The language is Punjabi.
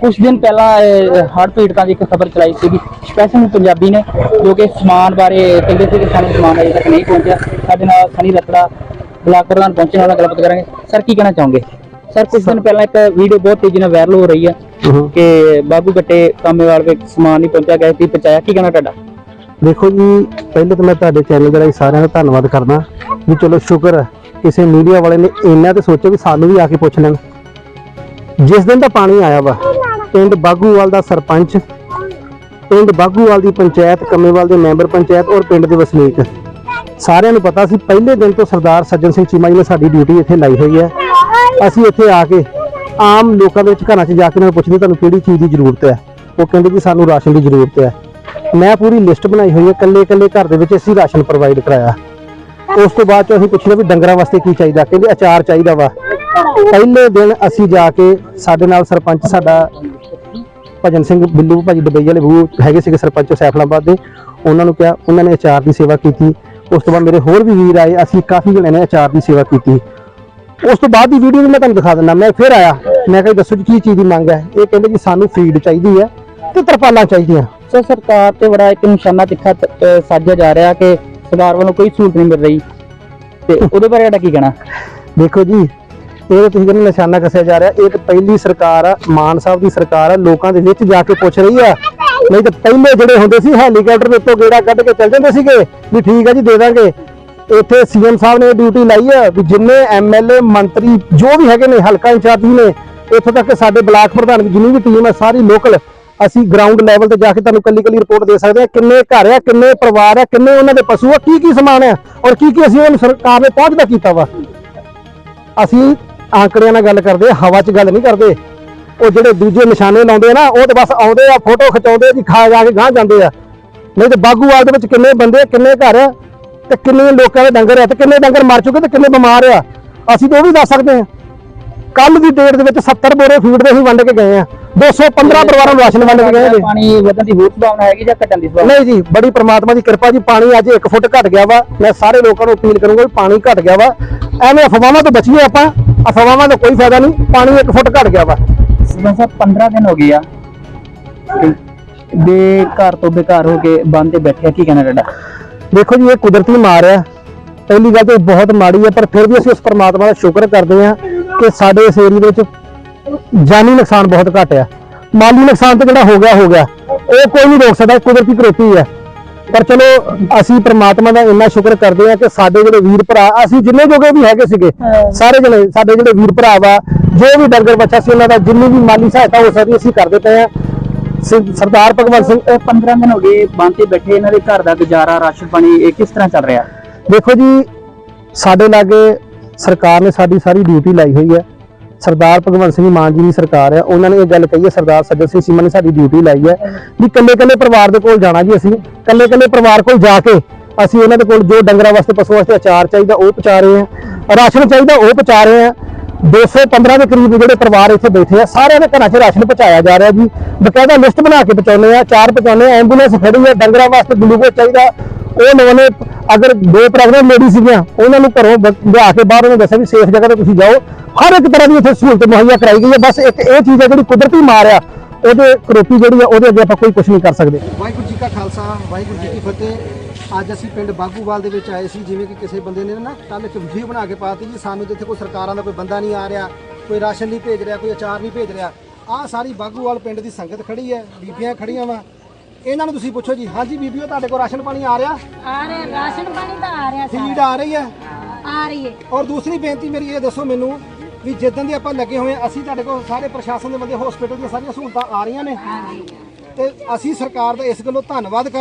ਕੁਝ ਦਿਨ ਪਹਿਲਾਂ ਹੜ੍ਹ ਪੀੜਤਾਂ ਦੀ ਇੱਕ ਖਬਰ ਚਲਾਈ ਸੀਗੀ। ਸਪੈਸ਼ਲ ਪੰਜਾਬੀ ਨੇ ਜੋ ਕਿ ਸਮਾਨ ਬਾਰੇ ਕਹਿੰਦੇ ਸੀ ਕਿ ਸਾਨੂੰ ਸਮਾਨ ਅਜੇ ਤੱਕ ਨਹੀਂ ਪਹੁੰਚਿਆ। ਸਾਡੇ ਨਾਲ ਸਨੀ ਰਤੜਾ ਬਲਾਕ ਪ੍ਰਧਾਨ ਪਹੁੰਚੇ ਨਾਲ ਗੱਲਬਾਤ ਕਰਾਂਗੇ। ਸਰ ਕੀ ਕਹਿਣਾ ਚਾਹੋਗੇ? ਸਰ ਕੁਝ ਦਿਨ ਪਹਿਲਾਂ ਇੱਕ ਵੀਡੀਓ ਬਹੁਤ ਤੇਜ਼ੀ ਨਾਲ ਵਾਇਰਲ ਹੋ ਰਹੀ ਹੈ ਕਿ ਬਾਬੂ ਗੱਟੇ ਕਾਮੇਵਾਲ ਵਿੱਚ ਸਮਾਨ ਨਹੀਂ ਪਹੁੰਚਿਆ ਗਿਆ ਸੀ ਪਹੁੰਚਾਇਆ। ਕੀ ਕਹਿਣਾ ਤੁਹਾਡਾ? ਦੇਖੋ ਜੀ ਪਹਿਲੇ ਤਾਂ ਮੈਂ ਤੁਹਾਡੇ ਚੈਨਲ ਦੇ ਸਾਰਿਆਂ ਦਾ ਧੰਨਵਾਦ ਕਰਦਾ ਵੀ ਚਲੋ ਸ਼ੁਕਰ ਹੈ। ਕਿਸੇ ਮੀਡੀਆ ਵਾਲੇ ਨੇ ਇੰਨਾ ਤੇ ਸੋਚਿਆ ਵੀ ਸਾਨੂੰ ਵੀ ਆ ਕੇ ਪੁੱਛ ਲੈਣ। ਜਿਸ ਦਿਨ ਦਾ ਪਾਣੀ ਆਇਆ ਵਾ, ਪਿੰਡ ਬਾਗੂਵਾਲ ਦਾ ਸਰਪੰਚ, ਪਿੰਡ ਬਾਗੂਵਾਲ ਦੀ ਪੰਚਾਇਤ, ਕੰਮੇਵਾਲ ਦੇ ਮੈਂਬਰ ਪੰਚਾਇਤ ਔਰ ਪਿੰਡ ਦੇ ਵਸਨੀਕ। ਸਾਰਿਆਂ ਨੂੰ ਪਤਾ ਸੀ ਪਹਿਲੇ ਦਿਨ ਤੋਂ ਸਰਦਾਰ ਸੱਜਣ ਸਿੰਘ ਚੀਮਾ ਜੀ ਨੇ ਸਾਡੀ ਡਿਊਟੀ ਇੱਥੇ ਲਾਈ ਹੋਈ ਹੈ। ਅਸੀਂ ਇੱਥੇ ਆ ਕੇ ਆਮ ਲੋਕਾਂ ਦੇ ਵਿੱਚ ਘਰਾਂ 'ਚ ਜਾ ਕੇ ਉਹਨਾਂ ਨੂੰ ਪੁੱਛਦੇ ਤੁਹਾਨੂੰ ਕਿਹੜੀ ਚੀਜ਼ ਦੀ ਜ਼ਰੂਰਤ ਹੈ? ਉਹ ਕਹਿੰਦੇ ਜੀ ਸਾਨੂੰ ਰਾਸ਼ਨ ਦੀ ਜ਼ਰੂਰਤ ਹੈ। ਮੈਂ ਪੂਰੀ ਲਿਸਟ ਬਣਾਈ ਹੋਈ ਹੈ ਕੱਲੇ ਕੱਲੇ ਘਰ ਦੇ ਵਿੱਚ ਅਸੀਂ ਰਾਸ਼ਨ ਪ੍ਰੋਵਾਈਡ ਕਰਾਇਆ। ਉਸ ਤੋਂ ਬਾਅਦ ਚ ਅਸੀਂ ਪੁੱਛਿਆ ਵੀ ਡੰਗਰਾਂ ਵਾਸਤੇ ਕੀ ਚਾਹੀਦਾ, ਕਹਿੰਦੇ ਅਚਾਰ ਚਾਹੀਦਾ ਵਾ। ਪਹਿਲੇ ਦਿਨ ਅਸੀਂ ਜਾ ਕੇ ਸਾਡੇ ਨਾਲ ਸਰਪੰਚ ਸਾਡਾ ਭਜਨ ਸਿੰਘ ਬਿੱਲੂ, ਭਾਜੀ ਦੁਬਈ ਵਾਲੇ ਬੂ ਹੈਗੇ ਸੀਗੇ ਸਰਪੰਚ ਸੈਫਲਾਬਾਦ ਦੇ, ਉਹਨਾਂ ਨੂੰ ਕਿਹਾ, ਉਹਨਾਂ ਨੇ ਅਚਾਰ ਦੀ ਸੇਵਾ ਕੀਤੀ। ਉਸ ਤੋਂ ਬਾਅਦ ਮੇਰੇ ਹੋਰ ਵੀ ਵੀਰ ਆਏ, ਅਸੀਂ ਕਾਫੀ ਜਣੇ ਨੇ ਅਚਾਰ ਦੀ ਸੇਵਾ ਕੀਤੀ। ਉਸ ਤੋਂ ਬਾਅਦ ਦੀ ਵੀਡੀਓ ਵੀ ਮੈਂ ਤੁਹਾਨੂੰ ਦਿਖਾ ਦਿੰਦਾ, ਮੈਂ ਫਿਰ ਆਇਆ, ਮੈਂ ਕਿਹਾ ਜੀ, ਦੱਸੋ ਜੀ, ਕੀ ਚੀਜ਼ ਦੀ ਮੰਗ ਹੈ? ਇਹ ਕਹਿੰਦੇ ਕਿ ਸਾਨੂੰ ਫੀਡ ਚਾਹੀਦੀ ਹੈ ਤੇ ਤਰਪਾਲਾਂ ਚਾਹੀਦੀਆਂ। ਸੋ ਸਰਕਾਰ ਤੇ ਬੜਾ ਇੱਕ ਨਿਸ਼ਾਨਾ ਤਿੱਖਾ ਸਾਜਿਆ ਜਾ ਰਿਹਾ ਕਿ ਸਰਕਾਰ ਵੱਲੋਂ ਕੋਈ ਸਹੂਲਤ ਨਹੀਂ ਮਿਲ ਰਹੀ। ਤੇ ਉਹਦੇ ਬਾਰੇ ਤੁਹਾਡਾ ਕੀ ਕਹਿਣਾ? ਦੇਖੋ ਜੀ, ਇਹ ਤੁਸੀਂ ਕਹਿੰਦੇ ਨਿਸ਼ਾਨਾ ਕੱਸਿਆ ਜਾ ਰਿਹਾ। ਇਹ ਤਾਂ ਪਹਿਲੀ ਸਰਕਾਰ ਆ, ਮਾਨ ਸਾਹਿਬ ਦੀ ਸਰਕਾਰ ਆ, ਲੋਕਾਂ ਦੇ ਵਿੱਚ ਜਾ ਕੇ ਪੁੱਛ ਰਹੀ ਆ। ਨਹੀਂ ਤਾਂ ਪਹਿਲੇ ਜਿਹੜੇ ਹੁੰਦੇ ਸੀ ਹੈਲੀਕਾਪਟਰ ਦੇ ਉੱਤੋਂ ਗੇੜਾ ਕੱਢ ਕੇ ਚੱਲ ਜਾਂਦੇ ਸੀਗੇ, ਵੀ ਠੀਕ ਆ ਜੀ, ਦੇ ਦਾਂਗੇ। ਇੱਥੇ ਸੀਐਮ ਸਾਹਿਬ ਨੇ ਡਿਊਟੀ ਲਾਈ ਆ, ਵੀ ਜਿੰਨੇ ਐਮਐਲਏ ਮੰਤਰੀ ਜੋ ਵੀ ਹੈਗੇ ਨੇ, ਹਲਕਾ ਇੰਚਾਰਜ ਨੇ, ਇੱਥੋਂ ਤੱਕ ਸਾਡੇ ਬਲਾਕ ਪ੍ਰਧਾਨ ਦੀ ਜਿੰਨੀ ਵੀ ਟੀਮ ਹੈ ਸਾਰੀ ਲੋਕਲ ਅਸੀਂ ਗਰਾਊਂਡ ਲੈਵਲ ਤੇ ਜਾ ਕੇ ਤੁਹਾਨੂੰ ਕੱਲੀ ਕੱਲੀ ਰਿਪੋਰਟ ਦੇ ਸਕਦੇ ਹਾਂ ਕਿੰਨੇ ਘਰ ਆ ਕਿੰਨੇ ਪਰਿਵਾਰ ਆ ਕਿੰਨੇ ਉਹਨਾਂ ਦੇ ਪਸ਼ੂ ਆ ਕੀ ਕੀ ਸਮਾਨ ਆ ਔਰ ਕੀ ਕੀ ਅਸੀਂ ਉਹਨੂੰ ਸਰਕਾਰ ਨੇ ਪਹੁੰਚਦਾ ਕੀਤਾ ਵਾ। ਅਸੀਂ ਆંકੜਿਆਂ ਨਾਲ ਗੱਲ ਕਰਦੇ ਹਵਾ 'ਚ ਗੱਲ ਨਹੀਂ ਕਰਦੇ। ਉਹ ਜਿਹੜੇ ਦੂਜੇ ਨਿਸ਼ਾਨੇ ਲਾਉਂਦੇ ਆ ਨਾ ਉਹ ਤੇ ਬਸ ਆਉਂਦੇ ਆ ਫੋਟੋ ਖਿਚਾਉਂਦੇ ਜੀ ਖਾ ਜਾ ਕੇ ਗਾਂ ਜਾਂਦੇ ਆ। ਨਹੀਂ ਤੇ ਬਾਗੂਵਾਲ ਦੇ ਵਿੱਚ ਕਿੰਨੇ ਬੰਦੇ ਆ, ਕਿੰਨੇ ਘਰ ਆ, ਤੇ ਕਿੰਨੇ ਲੋਕਾਂ ਦੇ ਡੰਗਰ ਆ ਤੇ ਕਿੰਨੇ ਡੰਗਰ ਮਰ ਚੁੱਕੇ ਤੇ ਕਿੰਨੇ ਬਿਮਾਰ ਆ। ਅਸੀਂ ਤਾਂ ਉਹ ਵੀ ਦੱਸ ਸਕਦੇ ਹਾਂ ਕੱਲ ਦੀ ਡੇਟ ਦੇ ਵਿੱਚ 70 ਬੋਰੇ ਫੀਡ ਦੇ ਅਸੀਂ ਵੰਡ ਕੇ ਗਏ ਆ। 215 ਪਰਿਵਾਰਾਂ ਨੂੰ ਰਾਸ਼ਨ ਵੰਡ ਕੇ ਗਏ ਨੇ। ਪਾਣੀ ਵਧਣ ਦੀ ਹੋਰ ਸੰਭਾਵਨਾ ਹੈਗੀ ਜਾਂ ਘਟਣ ਦੀ ਸੰਭਾਵਨਾ? ਨਹੀਂ ਜੀ ਬੜੀ ਪ੍ਰਮਾਤਮਾ ਦੀ ਕਿਰਪਾ ਜੀ ਪਾਣੀ ਅੱਜ 1 ਫੁੱਟ ਘਟ ਗਿਆ ਵਾ। ਮੈਂ ਸਾਰੇ ਲੋਕਾਂ ਨੂੰ ਅਪੀਲ ਕਰੂੰਗਾ ਵੀ ਪਾਣੀ ਘਟ ਗਿਆ ਵਾ। ਐਵੇਂ ਅਫਵਾਹਾਂ ਤੋਂ ਬਚੀਏ ਆਪਾਂ ਅਫਵਾਹਾਂ ਦਾ ਕੋਈ ਫਾਇਦਾ ਨਹੀਂ ਪਾਣੀ 1 ਫੁੱਟ ਘਟ ਗਿਆ ਵਾ। ਸਰਪੰਚ ਸਾਹਿਬ 15 ਦਿਨ ਹੋ ਗਏ ਆ। ਬੇ ਘਰ ਤੋਂ ਬੇਘਰ ਹੋ ਕੇ ਬੰਦ ਤੇ ਬੈਠਿਆ ਕੀ ਕਹਿਣਾ ਤੁਹਾਡਾ? ਦੇਖੋ ਜੀ ਇਹ ਕੁਦਰਤੀ ਮਾਰ ਆ। ਪਹਿਲੀ ਗੱਲ ਤਾਂ ਬਹੁਤ ਮਾੜੀ ਹੈ ਪਰ ਫਿਰ ਵੀ ਅਸੀਂ ਉਸ ਪਰਮਾਤਮਾ ਦਾ ਸ਼ੁਕਰ ਕਰਦੇ ਹਾਂ ਕਿ ਸਾਡੇ ਇਸ ਏਰੀਆ ਦੇ ਵਿੱਚ ਜਾਨੀ ਨੁਕਸਾਨ ਬਹੁਤ ਘੱਟ ਆ। ਮਾਲੀ ਨੁਕਸਾਨ ਤਾਂ ਜਿਹੜਾ ਹੋ ਗਿਆ ਹੋ ਗਿਆ। ਉਹ ਕੋਈ ਨਹੀਂ ਰੋਕ ਸਕਦਾ ਕੁਦਰਤੀ ਕਰੋਪੀ ਹੈ ਪਰ ਚਲੋ ਅਸੀਂ ਪ੍ਰਮਾਤਮਾ ਦਾ ਇੰਨਾ ਸ਼ੁਕਰ ਕਰਦੇ ਹਾਂ ਕਿ ਸਾਡੇ ਜਿਹੜੇ ਵੀਰ ਭਰਾ ਅਸੀਂ ਜਿੰਨੇ ਜੋਗੇ ਵੀ ਹੈਗੇ ਸੀਗੇ ਸਾਰੇ ਜਣੇ ਸਾਡੇ ਜਿਹੜੇ ਵੀਰ ਭਰਾ ਵਾ ਜੋ ਵੀ ਡੰਗਰ ਬੱਚਾ ਸੀ ਉਹਨਾਂ ਦਾ ਜਿੰਨੀ ਵੀ ਮਾਲੀ ਸਹਾਇਤਾ ਹੋ ਸਕਦੀ ਅਸੀਂ ਕਰਦੇ ਪਏ ਹਾਂ ਸਰਦਾਰ ਭਗਵੰਤ ਸਿੰਘ। ਇਹ 15 ਦਿਨ ਹੋ ਗਏ ਬੰਦ ਤੇ ਬੈਠੇ ਇਹਨਾਂ ਦੇ ਘਰ ਦਾ ਗੁਜ਼ਾਰਾ ਰਾਸ਼ਨ ਪਾਣੀ ਇਹ ਕਿਸ ਤਰ੍ਹਾਂ ਚੱਲ ਰਿਹਾ? ਦੇਖੋ ਜੀ ਸਾਡੇ ਲਾਗੇ ਸਰਕਾਰ ਨੇ ਸਾਡੀ ਸਾਰੀ ਡਿਊਟੀ ਲਾਈ ਹੋਈ ਹੈ ਸਰਦਾਰ ਭਗਵੰਤ ਸਿੰਘ ਮਾਨ ਜੀ ਦੀ ਸਰਕਾਰ ਹੈ, ਉਹਨਾਂ ਨੇ ਇਹ ਗੱਲ ਕਹੀ ਹੈ, ਸਰਦਾਰ ਸੱਜਣ ਸਿੰਘ ਚੀਮਾ ਨੇ ਸਾਡੀ ਡਿਊਟੀ ਲਾਈ ਹੈ ਵੀ ਕੱਲੇ ਕੱਲੇ ਪਰਿਵਾਰ ਦੇ ਕੋਲ ਜਾਣਾ ਜੀ ਅਸੀਂ ਕੱਲੇ ਕੱਲੇ ਪਰਿਵਾਰ ਕੋਲ ਜਾ ਕੇ ਅਸੀਂ ਉਹਨਾਂ ਦੇ ਕੋਲ ਜੋ ਡੰਗਰਾਂ ਵਾਸਤੇ ਪਸ਼ੂ ਵਾਸਤੇ ਅਚਾਰ ਚਾਹੀਦਾ ਉਹ ਪਹੁੰਚਾ ਰਹੇ ਹਾਂ, ਰਾਸ਼ਨ ਚਾਹੀਦਾ ਉਹ ਪਹੁੰਚਾ ਰਹੇ ਹਾਂ 215 ਦੇ ਕਰੀਬ ਜਿਹੜੇ ਪਰਿਵਾਰ ਇੱਥੇ ਬੈਠੇ ਆ, ਸਾਰਿਆਂ ਦੇ ਘਰਾਂ 'ਚ ਰਾਸ਼ਨ ਪਹੁੰਚਾਇਆ ਜਾ ਰਿਹਾ ਜੀ, ਬਕਾਇਦਾ ਲਿਸਟ ਬਣਾ ਕੇ ਪਹੁੰਚਾਉਂਦੇ ਆ ਚਾਰ ਪਹੁੰਚਾਉਂਦੇ ਆ ਐਂਬੂਲੈਂਸ ਖੜੀ ਹੈ, ਡੰਗਰਾਂ ਵਾਸਤੇ ਗਲੂਕੋਜ਼ ਚਾਹੀਦਾ ਉਹ ਨਵੇਂ ਅਗਰ ਦੋ ਪ੍ਰੈਗਨੈਂਟ ਲੇਡੀ ਸੀਗੀਆਂ, ਉਹਨਾਂ ਨੂੰ ਘਰੋਂ ਬ- ਲਿਆ ਕੇ ਬਾਹਰ ਉਹਨੂੰ ਦੱਸਿਆ ਵੀ ਸੇਫ ਜਗ੍ਹਾ ਤੇ ਤੁਸੀਂ ਜਾਓ। ਹਰ ਇੱਕ ਤਰ੍ਹਾਂ ਦੀ ਇੱਥੇ ਸਹੂਲਤ ਮੁਹੱਈਆ ਕਰਾਈ ਗਈ ਹੈ। ਬਸ ਇੱਕ ਇਹ ਚੀਜ਼ ਹੈ ਜਿਹੜੀ ਕੁਦਰਤੀ ਮਾਰ ਆ, ਉਹਦੇ ਕਰੋਪੀ ਜਿਹੜੀ ਆ, ਉਹਦੇ ਅੱਗੇ ਆਪਾਂ ਕੋਈ ਕੁਝ ਨਹੀਂ ਕਰ ਸਕਦੇ। ਵਾਹਿਗੁਰੂ ਜੀ ਕਾ ਖਾਲਸਾ, ਵਾਹਿਗੁਰੂ ਜੀ ਕੀ ਫਤਿਹ। ਅੱਜ ਅਸੀਂ ਪਿੰਡ ਬਾਗੂਵਾਲ ਦੇ ਵਿੱਚ ਆਏ ਸੀ, ਜਿਵੇਂ ਕਿ ਕਿਸੇ ਬੰਦੇ ਨੇ ਨਾ ਕੱਲ ਇੱਕ ਵੀਡੀਓ ਬਣਾ ਕੇ ਪਾਤੀ ਜੀ। ਸਾਨੂੰ ਜਿੱਥੇ ਕੋਈ ਸਰਕਾਰਾਂ ਦਾ ਕੋਈ ਬੰਦਾ ਨਹੀਂ ਆ ਰਿਹਾ, ਕੋਈ ਰਾਸ਼ਨ ਨਹੀਂ ਭੇਜ ਰਿਹਾ, ਕੋਈ ਅਚਾਰ ਨਹੀਂ ਭੇਜ ਰਿਹਾ। ਆਹ ਸਾਰੀ ਬਾਗੂਵਾਲ ਪਿੰਡ ਦੀ ਸੰਗਤ ਖੜੀ ਹੈ, ਬੀਬੀਆਂ ਖੜੀਆਂ ਵਾ। ਇਹਨਾਂ ਨੂੰ ਤੁਸੀਂ ਪੁੱਛੋ ਜੀ ਹਾਂਜੀ ਬੀਬੀਓ ਤੁਹਾਡੇ ਕੋਲ ਰਾਸ਼ਨ ਪਾਣੀ ਆ ਰਿਹਾ? ਆ ਰਿਹਾ ਰਾਸ਼ਨ ਪਾਣੀ ਤਾਂ ਆ ਰਿਹਾ ਫੀਡ ਸਾਰਾ। ਆ ਰਹੀ ਹੈ? ਆ ਰਹੀ ਹੈ। ਔਰ ਦੂਸਰੀ ਬੇਨਤੀ ਮੇਰੀ ਇਹ ਦੱਸੋ ਮੈਨੂੰ ਵੀ ਜਿੱਦਾਂ ਦੇ ਆਪਾਂ ਲੱਗੇ ਹੋਏ ਹਾਂ, ਅਸੀਂ ਤੁਹਾਡੇ ਕੋਲ ਸਾਰੇ ਪ੍ਰਸ਼ਾਸਨ ਦੇ ਬੰਦੇ ਹਸਪੀਟਲ ਦੀਆਂ ਸਾਰੀਆਂ ਸਹੂਲਤਾਂ ਆ ਰਹੀਆਂ ਨੇ। ਤੇ ਅਸੀਂ ਸਰਕਾਰ ਦਾ ਇਸ ਗੱਲੋਂ ਧੰਨਵਾਦ ਕਰ